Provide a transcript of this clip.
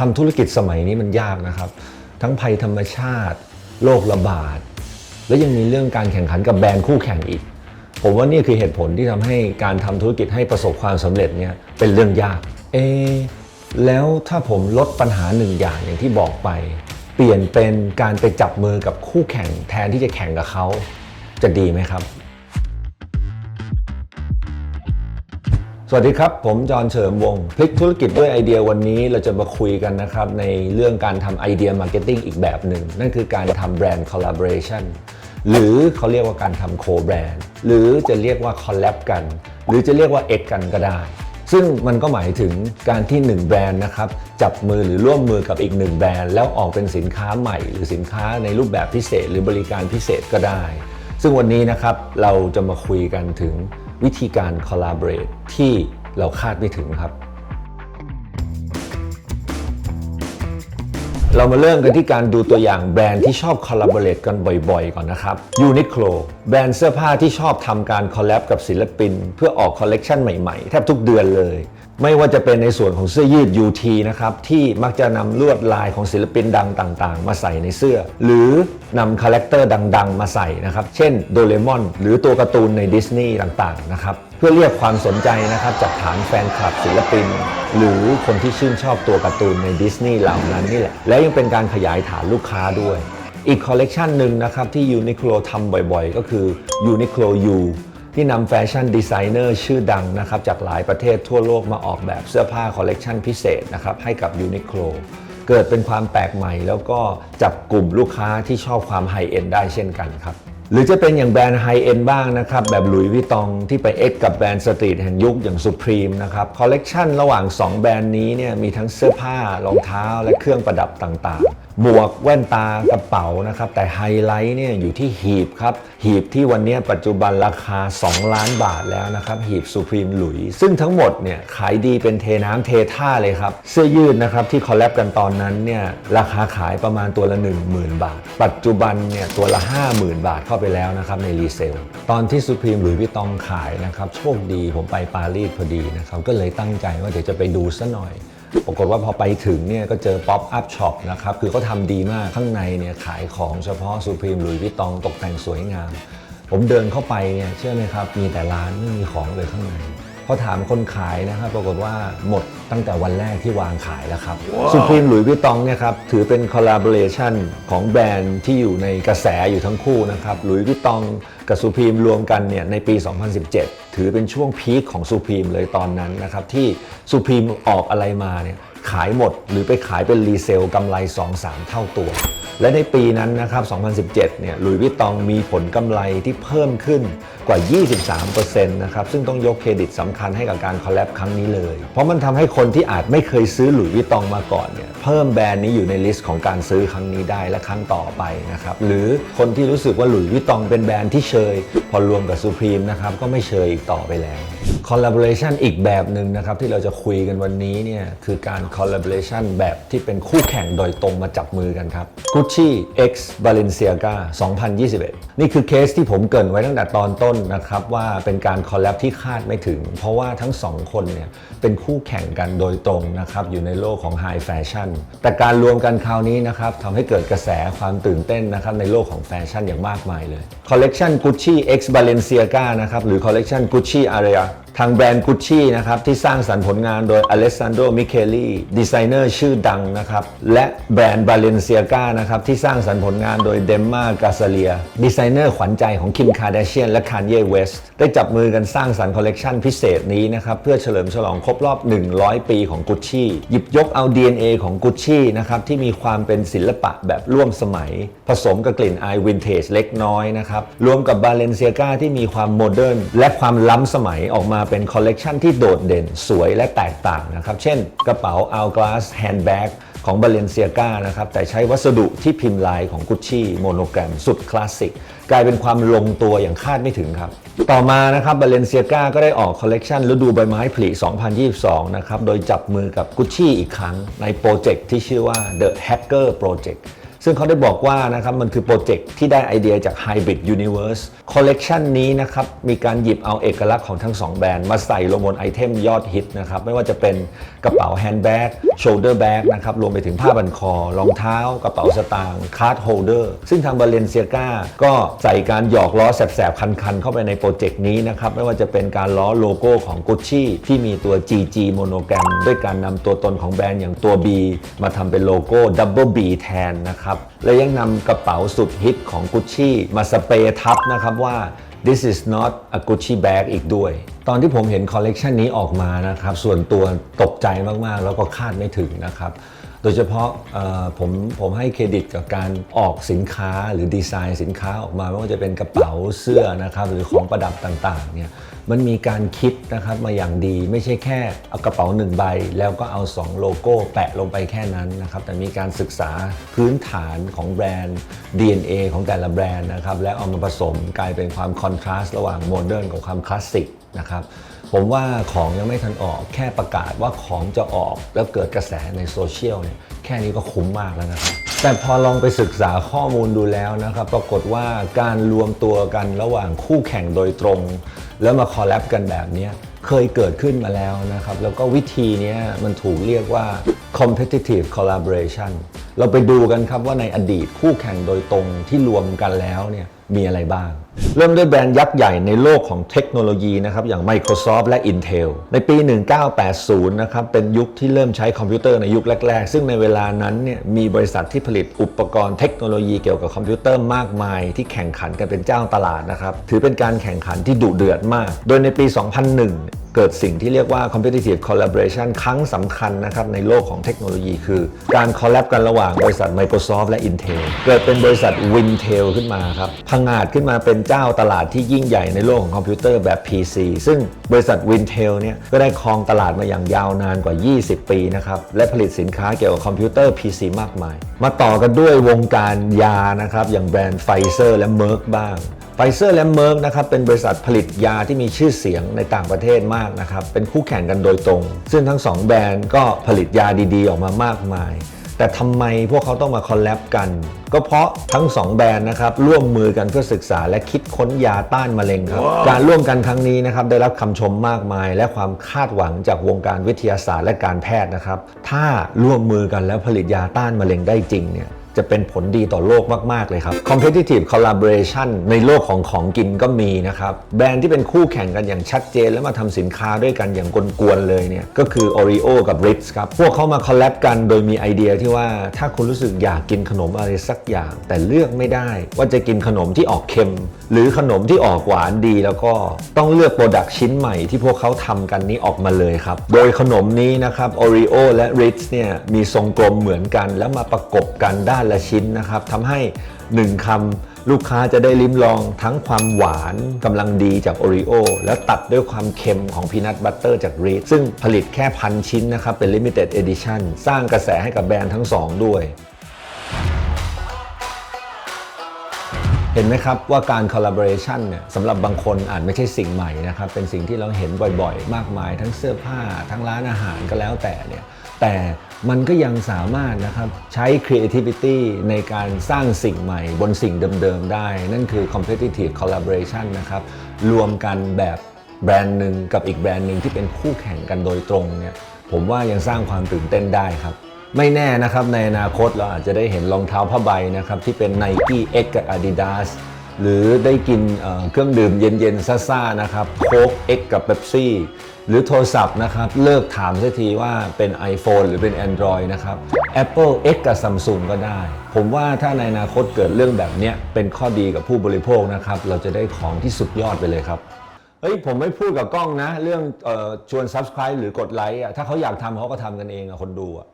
ทำธุรกิจสมัยนี้มันยากนะครับ ทั้งภัยธรรมชาติ โรคระบาด แล้วยังมีเรื่องการแข่งขันกับแบรนด์คู่แข่งอีก ผมว่านี่คือเหตุผลที่ทำให้การทำธุรกิจให้ประสบความสำเร็จเนี่ยเป็นเรื่องยาก เอ แล้วถ้าผมลดปัญหาหนึ่งอย่างอย่างที่บอกไป เปลี่ยนเป็นการไปจับมือกับคู่แข่งแทนที่จะแข่งกับเขาจะดีไหมครับ สวัสดีครับ ผมจอห์นเฉิมวงพลิกธุรกิจด้วยไอเดียวันนี้เราจะมาคุยกันนะครับ ในเรื่องการทำไอเดียมาร์เก็ตติ้งอีกแบบหนึ่ง นั่นคือการทำแบรนด์คอลลาบอร์เรชันหรือเขาเรียกว่าการทำโคแบรนด์หรือจะเรียกว่าคอลแลบกัน หรือจะเรียกว่าเอ็กกันก็ได้ ซึ่งมันก็หมายถึงการที่ 1 แบรนด์นะครับ จับมือหรือร่วมมือกับอีก 1 แบรนด์ แล้วออกเป็นสินค้าใหม่ หรือสินค้าในรูปแบบพิเศษ หรือบริการพิเศษก็ได้ ซึ่งวันนี้นะครับเราจะมาคุยกันถึง วิธีการ collaborate ที่เราคาดไม่ถึงครับ เรามาเริ่มกันที่การดูตัวอย่างแบรนด์ที่ชอบ collaborate กันบ่อยๆ ก่อนนะครับ Uniqlo แบรนด์เสื้อผ้าที่ชอบทำการ collab กับศิลปิน เพื่อออกคอลเลกชันใหม่ๆ แทบทุกเดือนเลย ไม่ว่าจะเป็นในส่วนของเสื้อยืด UT นะครับที่มักจะนำลวดลายของศิลปินดังต่างๆ มาใส่ในเสื้อ หรือนำคาแรคเตอร์ดังๆ มาใส่นะครับ เช่นโดเรมอน หรือตัวการ์ตูนในดิสนีย์ต่างๆนะครับเพื่อเรียกความสนใจนะครับจากฐานแฟนคลับศิลปิน หรือคนที่ชื่นชอบตัวการ์ตูนในดิสนีย์เหล่านั้นนี่แหละและยังเป็นการขยายฐานลูกค้าด้วย อีกคอลเลกชันหนึ่งนะครับที่ Uniqlo ทำบ่อยๆ ก็คือ Uniqlo U ที่นำแฟชั่นดีไซเนอร์ชื่อดังนะครับจากหลายประเทศทั่วโลกมาออกแบบเสื้อผ้าคอลเลกชันพิเศษนะครับให้กับ Uniqlo เกิดเป็นความแปลกใหม่ แล้วก็จับกลุ่มลูกค้าที่ชอบความไฮเอ็นได้เช่นกันครับหรือจะเป็นอย่างแบรนด์ไฮเอ็นบ้างนะครับ แบบหลุยส์วิตองที่ไปเอ็กกับแบรนด์สตรีทแห่งยุคอย่าง Supreme นะครับคอลเลกชันระหว่าง 2 แบรนด์นี้เนี่ยมีทั้งเสื้อผ้ารองเท้าและเครื่องประดับต่างๆ หมวกแว่นตากระเป๋านะครับ แต่ไฮไลท์เนี่ยอยู่ที่หีบครับ หีบที่วันนี้ปัจจุบันราคา 2 ล้านบาทแล้วนะครับ หีบ Supreme หลุย ซึ่งทั้งหมดเนี่ยขายดีเป็นเทน้ำเทท่าเลยครับ เสื้อยืดนะครับที่คอลแลบกันตอนนั้นเนี่ยราคาขายประมาณตัวละ 10,000 บาท ปัจจุบันเนี่ยตัวละ 50,000 บาทเข้าไปแล้วนะครับในรีเซล ตอนที่ Supreme หลุยส์วิตองขายนะครับโชคดีผมไปปารีสพอดีนะครับก็เลยตั้งใจว่าเดี๋ยวจะไปดูซะหน่อย ปรากฏว่าพอไปถึงเนี่ยก็เจอ Pop Up Shop นะครับ คือเขาทำดีมากข้างในเนี่ยขายของเฉพาะ Supreme หลุยส์วิตองตกแต่งสวยงาม ผมเดินเข้าไปเนี่ยเชื่อไหมครับ มีแต่ร้านไม่มีของเลยข้างในพอถามคนขายนะครับ ปรากฏว่าหมดตั้งแต่วันแรกที่วางขายแล้วครับ Supreme หลุยส์วิตองเนี่ยครับถือเป็น collaboration ของแบรนด์ที่อยู่ในกระแสอยู่ทั้งคู่นะครับหลุยส์วิตอง กับสุพีมรวมกันเนี่ยในปี 2017 ถือเป็นช่วงพีคของสุพีมเลยตอนนั้นนะครับที่สุพีมออกอะไรมาเนี่ย ขายหมด หรือไปขายเป็นรีเซลกำไร 2-3 เท่าตัว และในปีนั้นนะครับ 2017 เนี่ย หลุยส์วิตตองมีผลกำไรที่เพิ่มขึ้นกว่า 23%นะครับ ซึ่งต้องยกเครดิตสำคัญให้กับการคอลแลบครั้งนี้เลย เพราะมันทำให้คนที่อาจไม่เคยซื้อหลุยส์วิตตองมาก่อนเนี่ย เพิ่มแบรนด์นี้อยู่ในลิสต์ของการซื้อครั้งนี้ได้และครั้งต่อไปนะครับ หรือคนที่รู้สึกว่าหลุยส์วิตตองเป็นแบรนด์ที่เชย พอรวมกับซูพรีมนะครับ ก็ไม่เชยอีกต่อไปแล้ว collaboration อีกแบบหนึ่งนะครับที่เราจะคุยกันวันนี้เนี่ยคือการ collaboration แบบที่เป็นคู่แข่งโดยตรงมาจับมือกันครับ Gucci X Balenciaga 2021 นี่คือเคสที่ผมเกรินไว้ตั้งแต่ตอนต้นนะครับว่าเป็นการคอลแลบที่คาดไม่ถึง เพราะว่าทั้งสองคนเนี่ยเป็นคู่แข่งกันโดยตรงนะครับอยู่ในโลกของ High Fashion แต่การรวมกันคราวนี้นะครับทำให้เกิดกระแสความตื่นเต้นนะครับในโลกของแฟชั่นอย่างมากมายเลย Collection Gucci X Balenciaga นะครับหรือ Collection Gucci Area ทางแบรนด์ Gucci นะครับ ที่สร้างสรรค์ผลงานโดย Alessandro Michele ดีไซเนอร์ชื่อดังนะครับ และแบรนด์ Balenciaga นะครับ ที่สร้างสรรค์ผลงานโดย Demma Gazzalia ดีไซเนอร์ขวัญใจของ Kim Kardashian และ Kanye West ได้จับมือกันสร้างสรรค์คอลเลกชันพิเศษนี้นะครับ เพื่อเฉลิมฉลองครบรอบ 100 ปีของ Gucci หยิบยกเอา DNA ของ Gucci นะครับที่มีความเป็นศิลปะแบบร่วมสมัย ผสมกับกลิ่นอายวินเทจเล็กน้อยนะครับรวมกับ Balenciaga ที่มีความโมเดิร์นและความล้ำสมัยออกมาเป็นคอลเลกชันที่โดดเด่นสวยและแตกต่างนะครับ เช่นกระเป๋า Hourglass Handbag ของ Balenciaga นะครับ แต่ใช้วัสดุที่พิมพ์ลายของ Gucci โมโนแกรมสุดคลาสสิก กลายเป็นความลงตัวอย่างคาดไม่ถึงครับ ต่อมานะครับ Balenciaga ก็ได้ออกคอลเลกชันฤดูใบไม้ผลิ 2022 นะครับ โดยจับมือกับ Gucci อีกครั้งในโปรเจกต์ที่ชื่อว่า The Hacker Project ซึ่งเขาได้บอกว่านะครับมันคือโปรเจกต์ที่ได้ไอเดียจาก Hybrid Universe คอลเลกชันนี้นะครับมีการหยิบเอาเอกลักษณ์ของทั้งสองแบรนด์มาใส่ลงบนไอเทมยอดฮิตนะครับไม่ว่าจะเป็นกระเป๋าแฮนด์แบ็กโชลเดอร์แบ็กนะครับรวมไปถึงผ้าบันคอรองเท้า กระเป๋าสตางค์คาร์ดโฮเดอร์ซึ่งทางบาเลนเซียกาก็ใส่การหยอกล้อแสบๆ คันๆ เข้าไปในโปรเจกต์นี้นะครับไม่ว่าจะเป็นการล้อโลโก้ของ Gucci ที่มีตัว GG Monogram ด้วยการนำตัวตนของแบรนด์อย่างตัว B มาทำเป็นโลโก้ Double B แทนนะครับและยังนำกระเป๋าสุดฮิตของ Gucci มาสเปรย์ทับนะครับว่า this is not a Gucci bag อีกด้วย ตอนที่ผมเห็นคอลเลกชันนี้ออกมานะครับ ส่วนตัวตกใจมาก ๆ แล้วก็คาดไม่ถึงนะครับ โดยเฉพาะผมผมให้เครดิตกับการออกสินค้าหรือดีไซน์สินค้าออกมา ไม่ว่าจะเป็นกระเป๋าเสื้อนะครับ หรือของประดับต่าง ๆ เนี่ย มันมีการคิดนะครับมาอย่างดีไม่ใช่แค่เอากระเป๋าหนึ่งใบ แล้วก็เอา 2 โลโก้แปะลงไปแค่นั้นนะครับแต่มีการศึกษาพื้นฐานของแบรนด์ DNA ของแต่ละแบรนด์นะครับแล้วเอามาผสมกลายเป็นความคอนทราสต์ระหว่างโมเดิร์นกับความคลาสสิกนะครับผมว่าของยังไม่ทันออกแค่ประกาศว่าของจะออกแล้วเกิดกระแสในโซเชียลเนี่ยแค่นี้ก็คุ้มมากแล้วนะครับแต่พอลองไปศึกษาข้อมูลดูแล้วนะครับ ปรากฏว่าการรวมตัวกันระหว่างคู่แข่งโดยตรง แล้วมาคอลแลบกันแบบนี้เคยเกิดขึ้นมาแล้วนะครับ แล้วก็วิธีนี้มันถูกเรียกว่า competitive collaboration เราไปดูกันครับว่าในอดีตคู่แข่งโดยตรงที่รวมกันแล้วเนี่ยมีอะไรบ้างเริ่มด้วยแบรนด์ยักษ์ใหญ่ในโลกของเทคโนโลยีนะครับอย่าง Microsoft และ Intel ในปี 1980 นะครับเป็นยุคที่เริ่มใช้คอมพิวเตอร์ในยุคแรก ๆ ซึ่งในเวลานั้นเนี่ยมีบริษัทที่ผลิตอุปกรณ์เทคโนโลยีเกี่ยวกับคอมพิวเตอร์มากมาย ที่แข่งขันกันเป็นเจ้าตลาดนะครับถือเป็นการแข่งขันที่ดุเดือดมาก โดยในปี 2001เกิดสิ่งที่เรียกว่า competitive collaboration ครั้งสำคัญนะครับในโลกของเทคโนโลยีคือ การคอลแลบกันระหว่างบริษัท Microsoft และ Intel เกิดเป็นบริษัท Wintel ขึ้นมาครับพังอาจขึ้นมาเป็นเจ้าตลาดที่ยิ่งใหญ่ในโลกของคอมพิวเตอร์แบบ PC ซึ่งบริษัท Wintel เนี่ยก็ได้ครองตลาดมาอย่างยาวนานกว่า 20 ปีนะครับและผลิตสินค้าเกี่ยวกับคอมพิวเตอร์ PC มากมาย มาต่อกันด้วยวงการยานะครับอย่างแบรนด์ Pfizer และ Merck บ้างไฟเซอร์และเม r ร์กนะครับเป็นบริษัทผลิตยาที่มีชื่อเสียงในต่างประเทศมากนะครับเป็นคู่แข่งกันโดยตรง ซึ่งทั้ง 2 แบรนด์ก็ผลิตยาดีๆ ออกมามากมาย แต่ทำไมพวกเขาต้องมาคอลแลบกัน ก็เพราะทั้ง 2 แบรนด์นะครับร่วมมือกันเพื่อศึกษาและคิดค้นยาต้านมะเร็งครับ การร่วมกันครั้งนี้นะครับได้รับคำชมมากมาย และความคาดหวังจากวงการวิทยาศาสตร์และการแพทย์นะครับ ถ้าร่วมมือกันแล้วผลิตยาต้านมะเร็งได้จริงเนี่ย จะเป็นผลดีต่อโลกมาก ๆ เลยครับ competitive collaboration ในโลกของของกินก็มีนะครับ แบรนด์ที่เป็นคู่แข่งกันอย่างชัดเจน แล้วมาทำสินค้าด้วยกันอย่างกวนๆเลยเนี่ย ก็คือ Oreo กับ Ritz ครับ พวกเขามาคอลแลบกันโดยมีไอเดียที่ว่าถ้าคุณรู้สึกอยากกินขนมอะไรสักอย่าง แต่เลือกไม่ได้ว่าจะกินขนมที่ออกเค็ม หรือขนมที่ออกหวานดี แล้วก็ต้องเลือกโปรดักชิ้นใหม่ที่พวกเขาทำกันนี้ออกมาเลยครับ โดยขนมนี้นะครับ Oreo และ Ritz เนี่ยมีทรงกลมเหมือนกัน แล้วมาประกบกันได้านละชิ้นนะครับทำให้ 1คำลูกค้าจะได้ลิ้มลองทั้งความหวานกำลังดีจาก Oreo แล้วตัดด้วยความเค็มของ Peanut Butter จาก Ritz ซึ่งผลิตแค่พันชิ้นนะครับ เป็น Limited Edition สร้างกระแสให้กับแบรนด์ทั้งสองด้วยเห็นไหมครับว่าการ collaboration เนี่ยสำหรับบางคนอาจไม่ใช่สิ่งใหม่นะครับ เป็นสิ่งที่เราเห็นบ่อยๆ มากมาย ทั้งเสื้อผ้า ทั้งร้านอาหารก็แล้วแต่เนี่ย แต่มันก็ยังสามารถนะครับใช้ creativity ในการสร้างสิ่งใหม่บนสิ่งเดิมๆได้ นั่นคือ competitive collaboration นะครับรวมกันแบบแบรนด์หนึ่งกับอีกแบรนด์หนึ่งที่เป็นคู่แข่งกันโดยตรงเนี่ยผมว่ายังสร้างความตื่นเต้นได้ครับ ไม่แน่นะครับในอนาคตเราอาจจะได้เห็นรองเท้าผ้าใบนะครับที่เป็น Nike X กับ Adidas หรือได้กินเครื่องดื่มเย็นๆซ่าๆนะครับโค้ก X กับ Pepsi หรือโทรศัพท์นะครับ เลิกถามสักทีว่าเป็น iPhone หรือเป็น Android นะครับ Apple X กับ Samsung ก็ได้ ผมว่าถ้าในอนาคตเกิดเรื่องแบบเนี้ยเป็นข้อดีกับผู้บริโภคนะครับ เราจะได้ของที่สุดยอดไปเลยครับเฮ้ยผมไม่พูดกับกล้องนะ เรื่องออชวน subscribe หรือกดไลค์อะถ้าเขาอยากทำเขาก็ทำกันเองอะคนดูอะ